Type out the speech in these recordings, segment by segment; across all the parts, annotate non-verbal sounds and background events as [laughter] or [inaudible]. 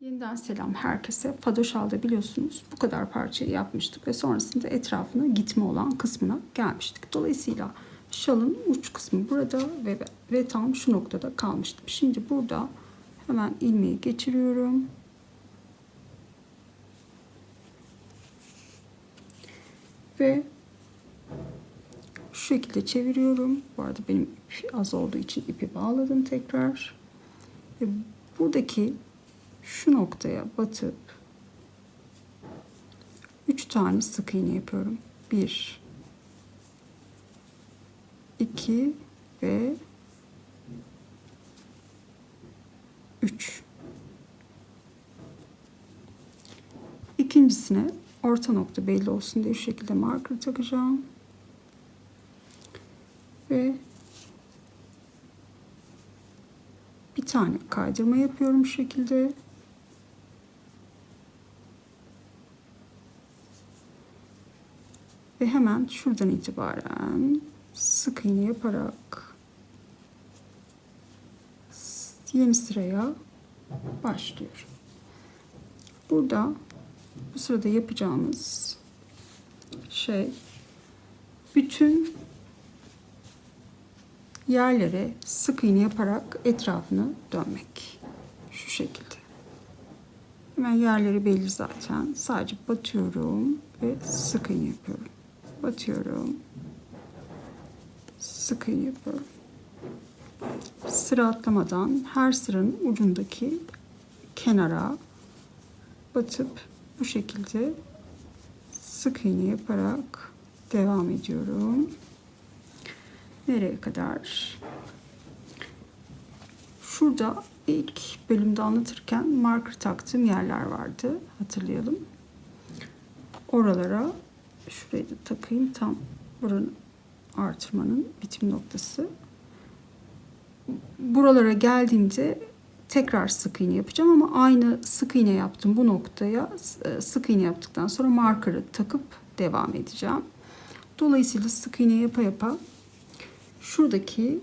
Yeniden selam herkese. Fadoşal'da biliyorsunuz bu kadar parçayı yapmıştık ve sonrasında etrafına gitme olan kısmına gelmiştik. Dolayısıyla şalın uç kısmı burada ve, ve tam şu noktada kalmıştım. Şimdi burada hemen ilmeği geçiriyorum. Ve şu şekilde çeviriyorum. Bu arada benim az olduğu için ipi bağladım tekrar. Ve buradaki şu noktaya batıp 3 tane sık iğne yapıyorum. 1 2 ve 3 İkincisine orta nokta belli olsun diye şu şekilde marker takacağım. Ve bir tane kaydırma yapıyorum şu şekilde. Ve hemen şuradan itibaren sık iğne yaparak yeni sıraya başlıyorum. Burada bu sırada yapacağımız şey bütün yerlere sık iğne yaparak etrafını dönmek. Şu şekilde. Hemen yerleri belli zaten. Sadece batıyorum ve sık iğne yapıyorum. Batıyorum. Sık iğne yapıyorum. Sıra atlamadan her sıranın ucundaki kenara batıp bu şekilde sık iğne yaparak devam ediyorum. Nereye kadar? Şurada ilk bölümde anlatırken marker taktığım yerler vardı. Hatırlayalım. Oralara şurayı da takayım. Tam buranın artırmanın bitim noktası. Buralara geldiğimde tekrar sık iğne yapacağım ama aynı sık iğne yaptım bu noktaya sık iğne yaptıktan sonra markerı takıp devam edeceğim. Dolayısıyla sık iğne yapa yapa şuradaki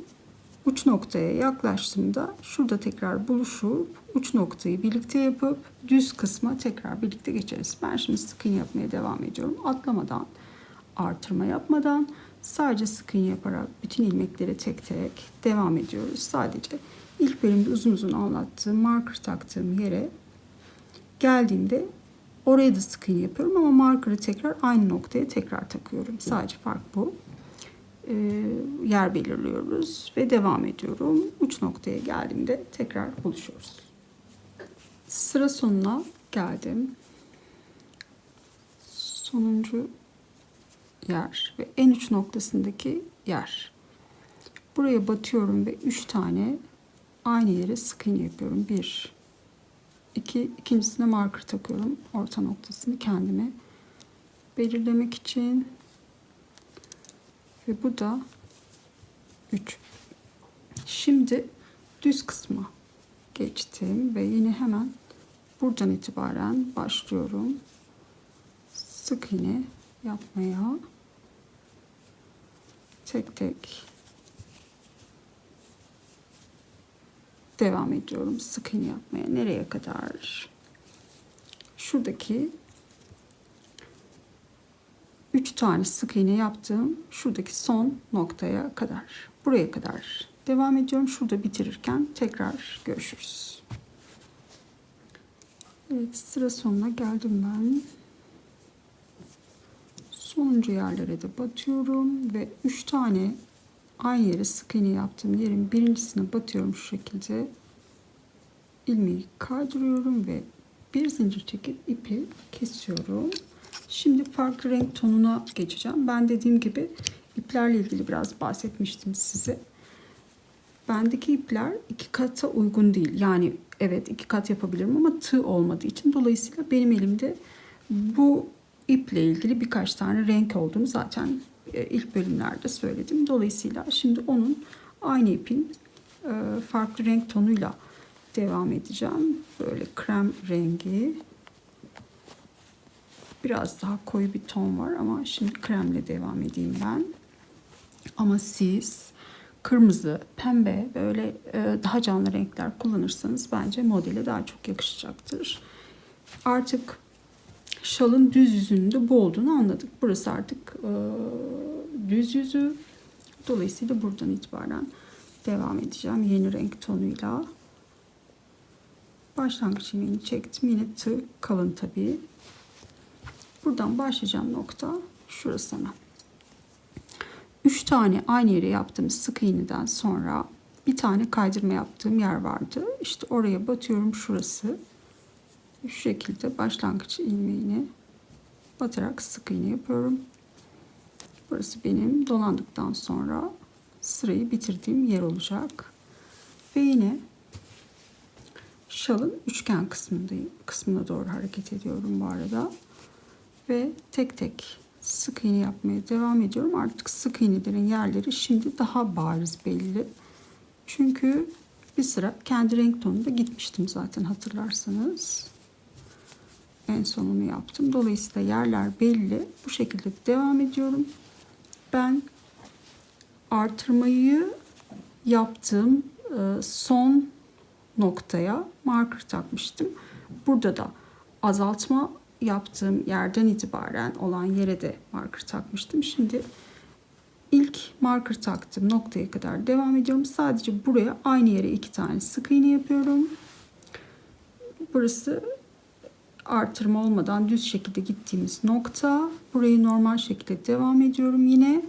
uç noktaya yaklaştığımda şurada tekrar buluşup uç noktayı birlikte yapıp düz kısma tekrar birlikte geçeriz. Ben şimdi sık iğne yapmaya devam ediyorum. Atlamadan, artırma yapmadan sadece sık iğne yaparak bütün ilmekleri tek tek devam ediyoruz. Sadece ilk bölümde uzun uzun anlattığım marker taktığım yere geldiğimde oraya da sık iğne yapıyorum ama markerı tekrar aynı noktaya tekrar takıyorum. Sadece fark bu. Ee, yer belirliyoruz ve devam ediyorum. Uç noktaya geldiğimde tekrar buluşuyoruz. Sıra sonuna geldim. Sonuncu yer ve en uç noktasındaki yer. Buraya batıyorum ve 3 tane aynı yere sık iğne yapıyorum. 1 2 ikincisine marker takıyorum. Orta noktasını kendime belirlemek için. Ve bu da 3. Şimdi düz kısma geçtim ve yine hemen buradan itibaren başlıyorum. Sık iğne yapmaya. Tek tek devam ediyorum sık iğne yapmaya. Nereye kadar? Şuradaki 3 tane sık iğne yaptığım şuradaki son noktaya kadar. Buraya kadar devam ediyorum. Şurada bitirirken tekrar görüşürüz. Evet sıra sonuna geldim ben. Sonuncu yerlere de batıyorum ve 3 tane aynı yere sık iğne yaptığım yerin birincisine batıyorum şu şekilde. ilmeği kaydırıyorum ve bir zincir çekip ipi kesiyorum. Şimdi farklı renk tonuna geçeceğim. Ben dediğim gibi iplerle ilgili biraz bahsetmiştim size. Bendeki ipler iki kata uygun değil. Yani evet iki kat yapabilirim ama tığ olmadığı için dolayısıyla benim elimde bu iple ilgili birkaç tane renk olduğunu zaten e, ilk bölümlerde söyledim. Dolayısıyla şimdi onun aynı ipin e, farklı renk tonuyla devam edeceğim. Böyle krem rengi. Biraz daha koyu bir ton var ama şimdi kremle devam edeyim ben. Ama siz kırmızı, pembe böyle e, daha canlı renkler kullanırsanız bence modele daha çok yakışacaktır. Artık şalın düz yüzünün de bu olduğunu anladık. Burası artık e, düz yüzü. Dolayısıyla buradan itibaren devam edeceğim yeni renk tonuyla. Başlangıç ilmeğini çektim. Yine tığ kalın tabii. Buradan başlayacağım nokta şurası hemen. 3 tane aynı yere yaptığım sık iğneden sonra bir tane kaydırma yaptığım yer vardı. İşte oraya batıyorum şurası. Şu şekilde başlangıç ilmeğini batarak sık iğne yapıyorum. Burası benim dolandıktan sonra sırayı bitirdiğim yer olacak. Ve yine şalın üçgen kısmındayım. Kısmına doğru hareket ediyorum bu arada. Ve tek tek sık iğne yapmaya devam ediyorum. Artık sık iğnelerin yerleri şimdi daha bariz belli. Çünkü bir sıra kendi renk tonunda gitmiştim zaten hatırlarsanız. En sonunu yaptım. Dolayısıyla yerler belli. Bu şekilde devam ediyorum. Ben artırmayı yaptığım e, son noktaya marker takmıştım. Burada da azaltma yaptığım yerden itibaren olan yere de marker takmıştım. Şimdi ilk marker taktığım noktaya kadar devam ediyorum. Sadece buraya aynı yere iki tane sık iğne yapıyorum. Burası artırma olmadan düz şekilde gittiğimiz nokta. Burayı normal şekilde devam ediyorum yine.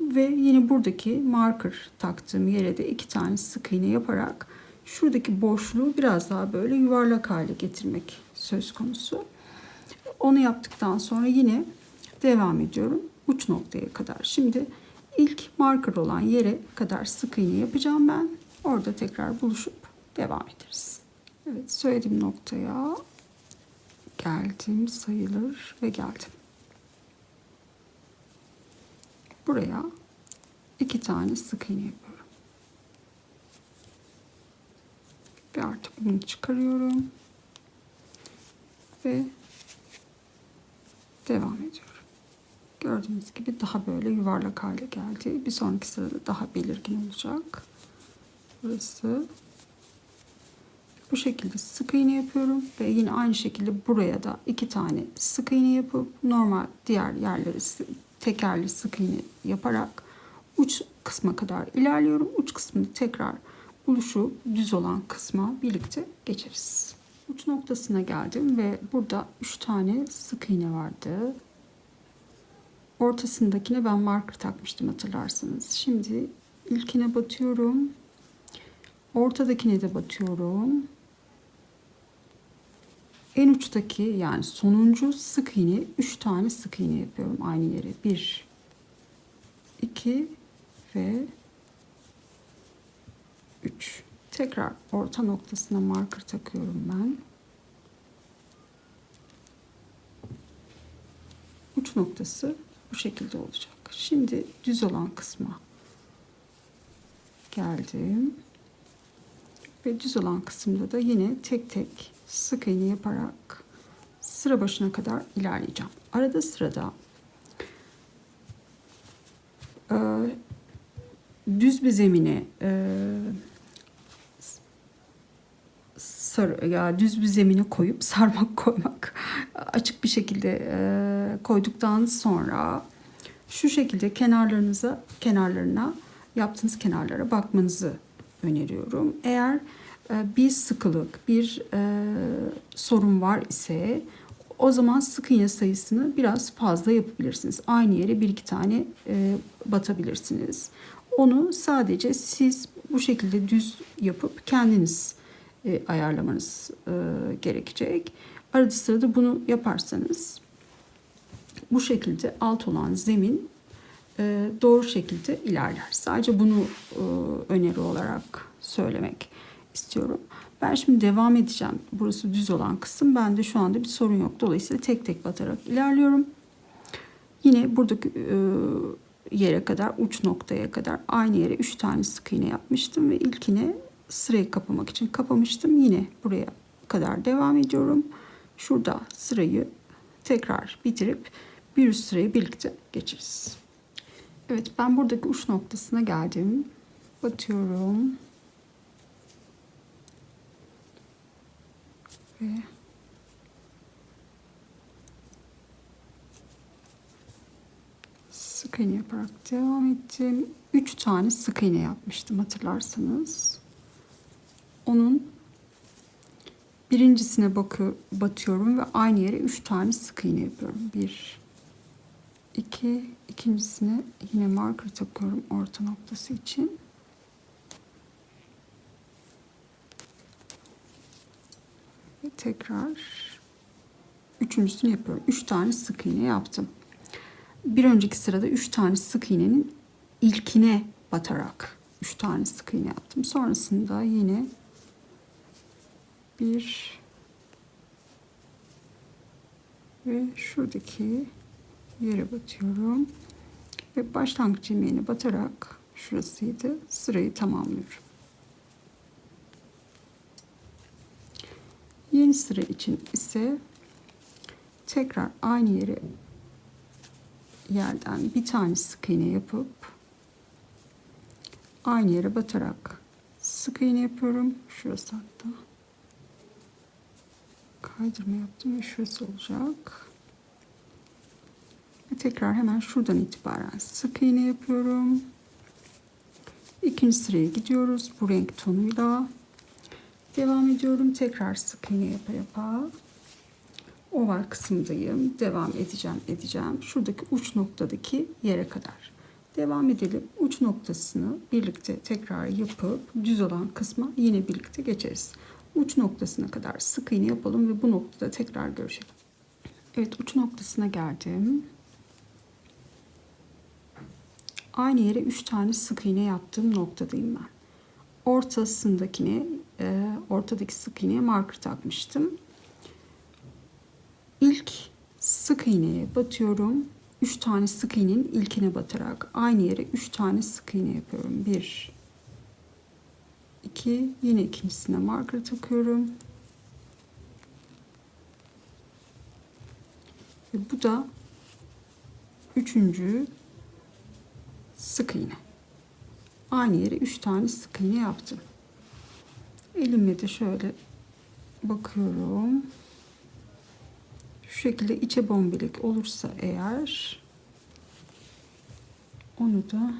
Ve yine buradaki marker taktığım yere de iki tane sık iğne yaparak şuradaki boşluğu biraz daha böyle yuvarlak hale getirmek söz konusu. Onu yaptıktan sonra yine devam ediyorum uç noktaya kadar. Şimdi ilk marker olan yere kadar sık iğne yapacağım ben. Orada tekrar buluşup devam ederiz. Evet söylediğim noktaya geldim sayılır ve geldim. Buraya iki tane sık iğne yapıyorum. Ve artık bunu çıkarıyorum. Ve devam ediyorum. Gördüğünüz gibi daha böyle yuvarlak hale geldi. Bir sonraki sırada daha belirgin olacak. Burası bu şekilde sık iğne yapıyorum ve yine aynı şekilde buraya da iki tane sık iğne yapıp normal diğer yerleri tekerli sık iğne yaparak uç kısma kadar ilerliyorum. Uç kısmını tekrar buluşup düz olan kısma birlikte geçeriz. Uç noktasına geldim ve burada 3 tane sık iğne vardı. Ortasındakine ben marker takmıştım hatırlarsınız. Şimdi ilkine batıyorum. Ortadakine de batıyorum. En uçtaki yani sonuncu sık iğne 3 tane sık iğne yapıyorum aynı yere. 1 2 ve 3. Tekrar orta noktasına marker takıyorum ben. Uç noktası bu şekilde olacak. Şimdi düz olan kısma geldim. Ve düz olan kısımda da yine tek tek sık iğne yaparak sıra başına kadar ilerleyeceğim. Arada sırada düz bir zemine e, sar, ya düz bir zemine koyup [laughs] sarmak koymak açık bir şekilde e, koyduktan sonra şu şekilde kenarlarınıza kenarlarına yaptığınız kenarlara bakmanızı öneriyorum. Eğer e, bir sıkılık, bir e, sorun var ise o zaman sık iğne sayısını biraz fazla yapabilirsiniz. Aynı yere bir iki tane e, batabilirsiniz. Onu sadece siz bu şekilde düz yapıp kendiniz e, ayarlamanız e, gerekecek. Arada sırada bunu yaparsanız bu şekilde alt olan zemin e, doğru şekilde ilerler. Sadece bunu e, öneri olarak söylemek istiyorum. Ben şimdi devam edeceğim. Burası düz olan kısım. Bende şu anda bir sorun yok. Dolayısıyla tek tek batarak ilerliyorum. Yine buradaki e, yere kadar, uç noktaya kadar aynı yere 3 tane sık iğne yapmıştım ve ilkine sırayı kapamak için kapamıştım. Yine buraya kadar devam ediyorum. Şurada sırayı tekrar bitirip bir üst sırayı birlikte geçeriz. Evet ben buradaki uç noktasına geldim. batıyorum. Ve sık iğne yaparak devam ettim. 3 tane sık iğne yapmıştım hatırlarsanız. Onun birincisine bakı batıyorum ve aynı yere 3 tane sık iğne yapıyorum. 1 2 ikincisine yine marker takıyorum orta noktası için. Ve tekrar üçüncüsünü yapıyorum. 3 tane sık iğne yaptım bir önceki sırada 3 tane sık iğnenin ilkine batarak 3 tane sık iğne yaptım. Sonrasında yine bir ve şuradaki yere batıyorum ve başlangıç ilmeğine batarak şurasıydı sırayı tamamlıyorum. Yeni sıra için ise tekrar aynı yere yerden bir tane sık iğne yapıp aynı yere batarak sık iğne yapıyorum. Şurası hatta. Kaydırma yaptım ve şurası olacak. Ve tekrar hemen şuradan itibaren sık iğne yapıyorum. İkinci sıraya gidiyoruz bu renk tonuyla. Devam ediyorum. Tekrar sık iğne yapa yapa oval kısımdayım. Devam edeceğim, edeceğim. Şuradaki uç noktadaki yere kadar. Devam edelim. Uç noktasını birlikte tekrar yapıp düz olan kısma yine birlikte geçeriz. Uç noktasına kadar sık iğne yapalım ve bu noktada tekrar görüşelim. Evet uç noktasına geldim. Aynı yere 3 tane sık iğne yaptığım noktadayım ben. Ortasındakine, e, ortadaki sık iğneye marker takmıştım. İlk sık iğneye batıyorum. 3 tane sık iğnenin ilkine batarak aynı yere 3 tane sık iğne yapıyorum. 1 2 yine ikincisine marker takıyorum. Ve bu da üçüncü sık iğne. Aynı yere 3 tane sık iğne yaptım. Elimle de şöyle bakıyorum şu şekilde içe bombelik olursa eğer onu da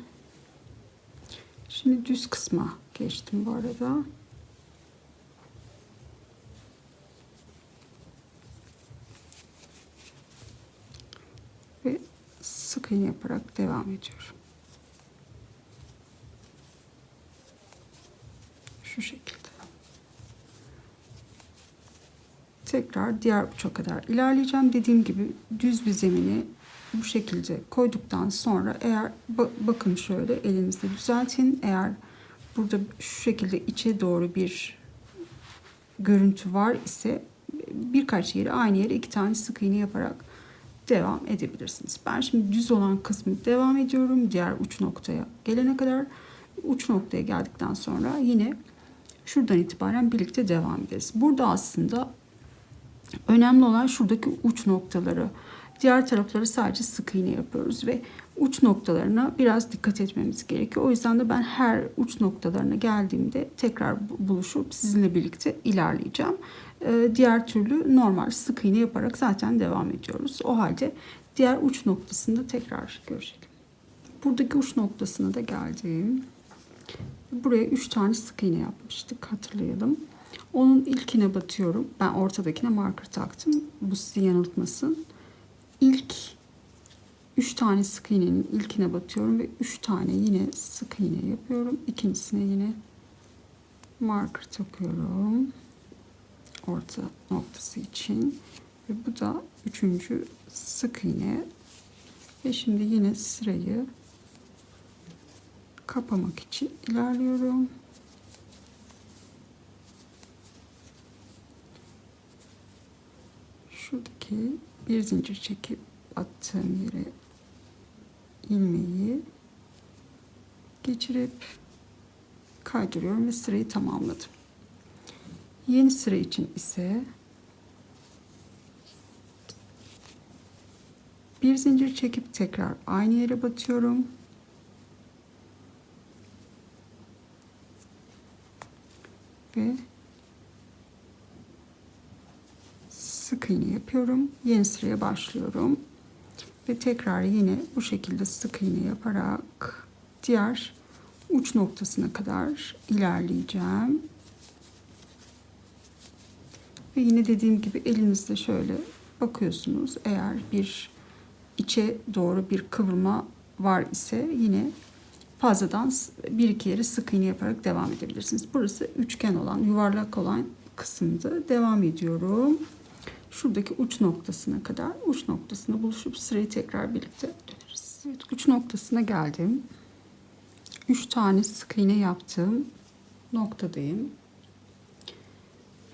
şimdi düz kısma geçtim bu arada. Ve sık iğne yaparak devam ediyorum. Şu şekilde. tekrar diğer uça kadar ilerleyeceğim. Dediğim gibi düz bir zemini bu şekilde koyduktan sonra eğer bakın şöyle elinizde düzeltin. Eğer burada şu şekilde içe doğru bir görüntü var ise birkaç yeri aynı yere iki tane sık iğne yaparak devam edebilirsiniz. Ben şimdi düz olan kısmı devam ediyorum. Diğer uç noktaya gelene kadar uç noktaya geldikten sonra yine şuradan itibaren birlikte devam ederiz. Burada aslında Önemli olan şuradaki uç noktaları. Diğer tarafları sadece sık iğne yapıyoruz ve uç noktalarına biraz dikkat etmemiz gerekiyor. O yüzden de ben her uç noktalarına geldiğimde tekrar buluşup sizinle birlikte ilerleyeceğim. Ee, diğer türlü normal sık iğne yaparak zaten devam ediyoruz. O halde diğer uç noktasında tekrar görüşelim. Buradaki uç noktasına da geldim. Buraya 3 tane sık iğne yapmıştık hatırlayalım. Onun ilkine batıyorum. Ben ortadakine marker taktım. Bu sizi yanıltmasın. İlk 3 tane sık iğnenin ilkine batıyorum ve 3 tane yine sık iğne yapıyorum. İkincisine yine marker takıyorum. Orta noktası için. Ve bu da üçüncü sık iğne. Ve şimdi yine sırayı kapamak için ilerliyorum. şuradaki bir zincir çekip attığım yere ilmeği geçirip kaydırıyorum ve sırayı tamamladım. Yeni sıra için ise bir zincir çekip tekrar aynı yere batıyorum. ve sık iğne yapıyorum. Yeni sıraya başlıyorum. Ve tekrar yine bu şekilde sık iğne yaparak diğer uç noktasına kadar ilerleyeceğim. Ve yine dediğim gibi elinizde şöyle bakıyorsunuz. Eğer bir içe doğru bir kıvrılma var ise yine fazladan bir iki yere sık iğne yaparak devam edebilirsiniz. Burası üçgen olan, yuvarlak olan kısımda devam ediyorum. Şuradaki uç noktasına kadar uç noktasına buluşup sırayı tekrar birlikte döneriz. Evet, uç noktasına geldim. Üç tane sık iğne yaptığım noktadayım.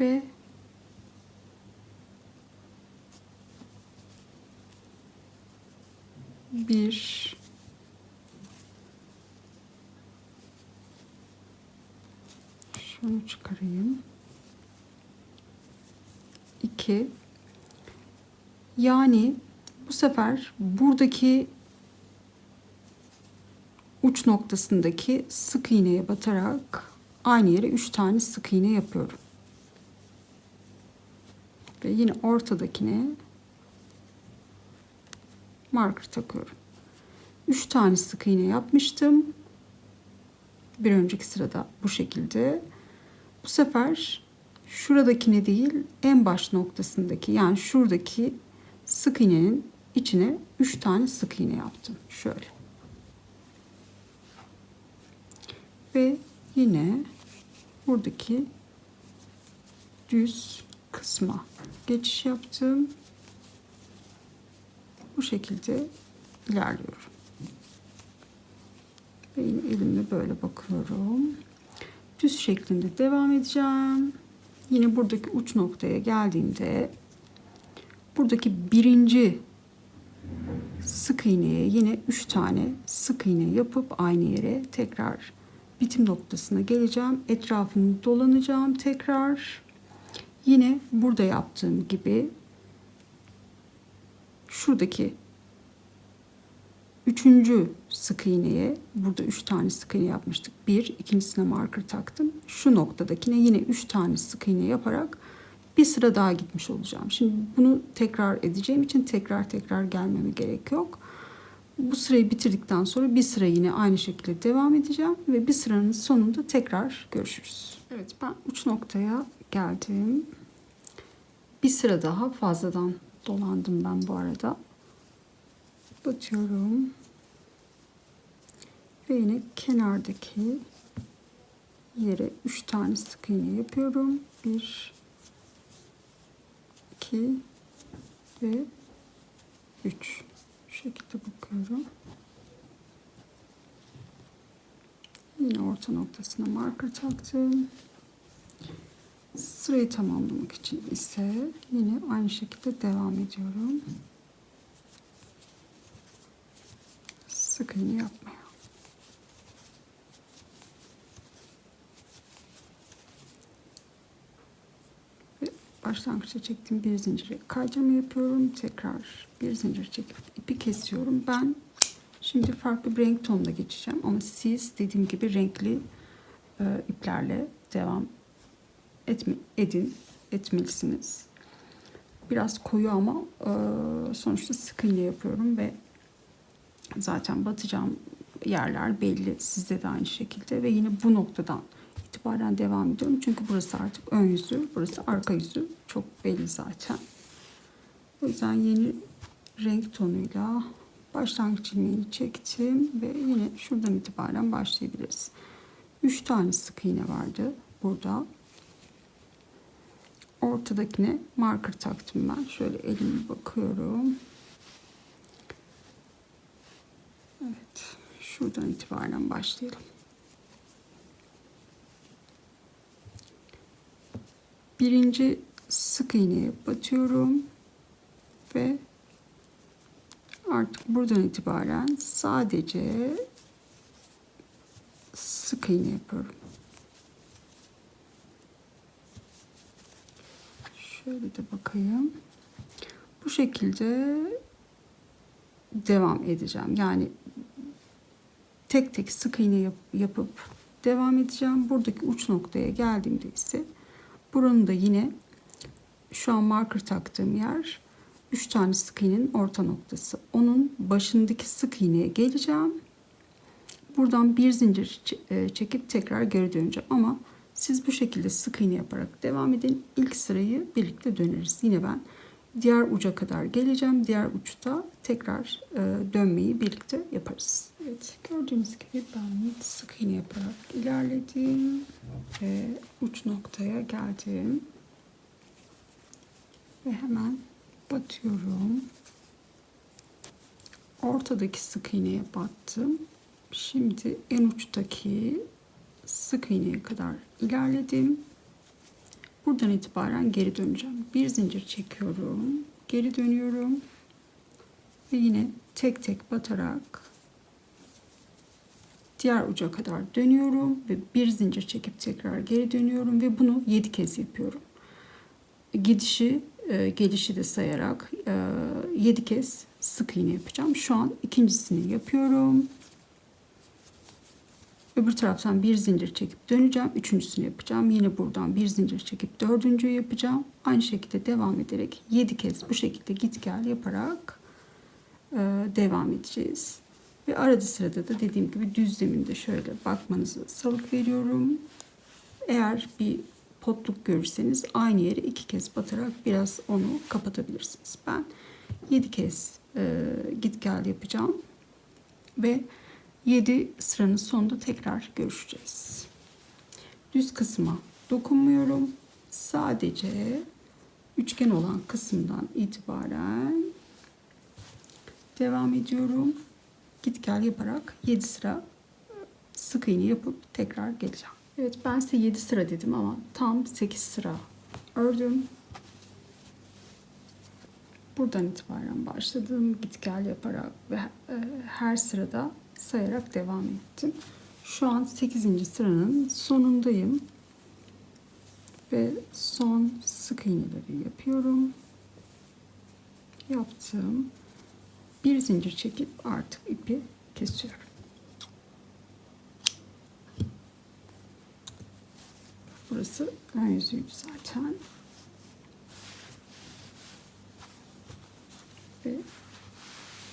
Ve bir şunu çıkarayım. 2 yani bu sefer buradaki uç noktasındaki sık iğneye batarak aynı yere 3 tane sık iğne yapıyorum. Ve yine ortadakine marker takıyorum. 3 tane sık iğne yapmıştım. Bir önceki sırada bu şekilde. Bu sefer şuradakine değil en baş noktasındaki yani şuradaki sık iğnenin içine 3 tane sık iğne yaptım. Şöyle. Ve yine buradaki düz kısma geçiş yaptım. Bu şekilde ilerliyorum. Ve yine elimle böyle bakıyorum. Düz şeklinde devam edeceğim. Yine buradaki uç noktaya geldiğimde buradaki birinci sık iğneye yine 3 tane sık iğne yapıp aynı yere tekrar bitim noktasına geleceğim. Etrafını dolanacağım tekrar. Yine burada yaptığım gibi şuradaki üçüncü sık iğneye burada üç tane sık iğne yapmıştık. Bir, ikincisine marker taktım. Şu noktadakine yine üç tane sık iğne yaparak bir sıra daha gitmiş olacağım. Şimdi bunu tekrar edeceğim için tekrar tekrar gelmeme gerek yok. Bu sırayı bitirdikten sonra bir sıra yine aynı şekilde devam edeceğim ve bir sıranın sonunda tekrar görüşürüz. Evet ben uç noktaya geldim. Bir sıra daha fazladan dolandım ben bu arada. Batıyorum. Ve yine kenardaki yere 3 tane sık iğne yapıyorum. 1 2 ve 3 şu şekilde bakıyorum. Yine orta noktasına marker taktım. Sırayı tamamlamak için ise yine aynı şekilde devam ediyorum. Sık iğne yapmaya. Ve başlangıçta çektiğim bir zincire kaydırma yapıyorum. Tekrar bir zincir çekip ipi kesiyorum. Ben şimdi farklı bir renk tonuna geçeceğim. Ama siz dediğim gibi renkli e, iplerle devam etme, edin, etmelisiniz. Biraz koyu ama e, sonuçta sık iğne yapıyorum ve zaten batacağım yerler belli. Sizde de aynı şekilde ve yine bu noktadan itibaren devam ediyorum. Çünkü burası artık ön yüzü, burası arka yüzü. Çok belli zaten. O yüzden yeni renk tonuyla başlangıç ilmeğini çektim ve yine şuradan itibaren başlayabiliriz. 3 tane sık iğne vardı burada. Ortadakine marker taktım ben. Şöyle elime bakıyorum. Evet. Şuradan itibaren başlayalım. Birinci sık iğneye batıyorum ve artık buradan itibaren sadece sık iğne yapıyorum. Şöyle de bakayım. Bu şekilde devam edeceğim. Yani tek tek sık iğne yap, yapıp devam edeceğim. Buradaki uç noktaya geldiğimde ise buranın da yine şu an marker taktığım yer 3 tane sık iğnenin orta noktası. Onun başındaki sık iğneye geleceğim. Buradan bir zincir e, çekip tekrar geri döneceğim. Ama siz bu şekilde sık iğne yaparak devam edin. İlk sırayı birlikte döneriz. Yine ben diğer uca kadar geleceğim. Diğer uçta tekrar e, dönmeyi birlikte yaparız. Evet gördüğünüz gibi ben sık iğne yaparak ilerledim. Ve uç noktaya geldim. Ve hemen batıyorum. Ortadaki sık iğneye battım. Şimdi en uçtaki sık iğneye kadar ilerledim. Buradan itibaren geri döneceğim. Bir zincir çekiyorum. Geri dönüyorum. Ve yine tek tek batarak diğer uca kadar dönüyorum ve bir zincir çekip tekrar geri dönüyorum ve bunu 7 kez yapıyorum. Gidişi, e, gelişi de sayarak 7 kez sık iğne yapacağım. Şu an ikincisini yapıyorum. Öbür taraftan bir zincir çekip döneceğim. Üçüncüsünü yapacağım. Yine buradan bir zincir çekip dördüncüyü yapacağım. Aynı şekilde devam ederek 7 kez bu şekilde git gel yaparak e, devam edeceğiz. Ve arada sırada da dediğim gibi düzleminde şöyle bakmanızı salık veriyorum. Eğer bir potluk görürseniz aynı yere iki kez batarak biraz onu kapatabilirsiniz. Ben 7 kez e, git gel yapacağım. Ve 7 sıranın sonunda tekrar görüşeceğiz. Düz kısma dokunmuyorum. Sadece üçgen olan kısımdan itibaren devam ediyorum. Git gel yaparak 7 sıra sık iğne yapıp tekrar geleceğim. Evet ben size 7 sıra dedim ama tam 8 sıra ördüm. Buradan itibaren başladım. Git gel yaparak ve e, her sırada sayarak devam ettim. Şu an 8. sıranın sonundayım. Ve son sık iğneleri yapıyorum. Yaptım. Bir zincir çekip artık ipi kesiyorum. Burası ön yüzüydü zaten. Ve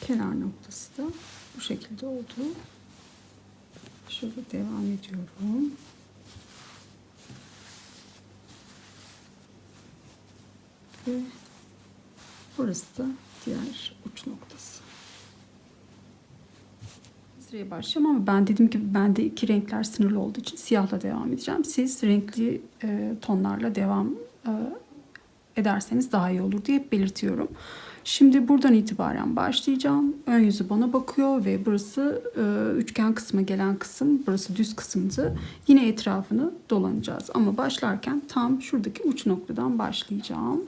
kenar noktası da bu şekilde oldu. Şöyle devam ediyorum. Ve burası da diğer uç noktası. Sıraya başlayacağım ama ben dediğim gibi bende iki renkler sınırlı olduğu için siyahla devam edeceğim. Siz renkli e, tonlarla devam e, ederseniz daha iyi olur diye belirtiyorum. Şimdi buradan itibaren başlayacağım. Ön yüzü bana bakıyor ve burası e, üçgen kısmı gelen kısım, burası düz kısımdı. Yine etrafını dolanacağız. Ama başlarken tam şuradaki uç noktadan başlayacağım.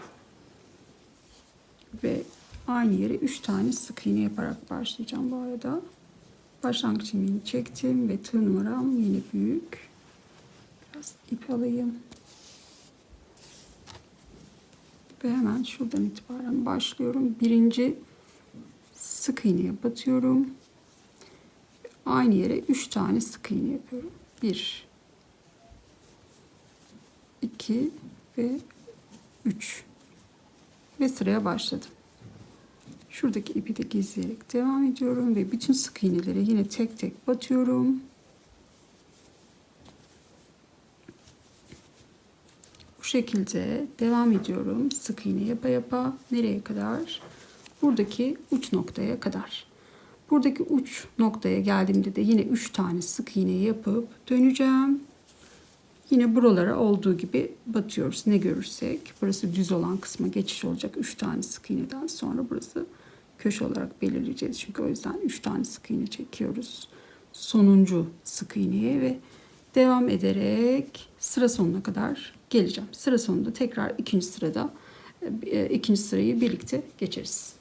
Ve aynı yere 3 tane sık iğne yaparak başlayacağım bu arada. Başlangıç ilmeğini çektim ve tığ numaram yine büyük. Biraz ip alayım. Ve hemen şuradan itibaren başlıyorum. Birinci sık iğneye batıyorum. Aynı yere 3 tane sık iğne yapıyorum. 1 2 ve 3 ve sıraya başladım. Şuradaki ipi de gizleyerek devam ediyorum ve bütün sık iğneleri yine tek tek batıyorum. Bu şekilde devam ediyorum. Sık iğne yapa yapa nereye kadar? Buradaki uç noktaya kadar. Buradaki uç noktaya geldiğimde de yine 3 tane sık iğne yapıp döneceğim. Yine buralara olduğu gibi batıyoruz. Ne görürsek. Burası düz olan kısma geçiş olacak. 3 tane sık iğneden sonra burası köşe olarak belirleyeceğiz. Çünkü o yüzden 3 tane sık iğne çekiyoruz. Sonuncu sık iğneye ve devam ederek sıra sonuna kadar geleceğim. Sıra sonunda tekrar ikinci sırada e, ikinci sırayı birlikte geçeriz.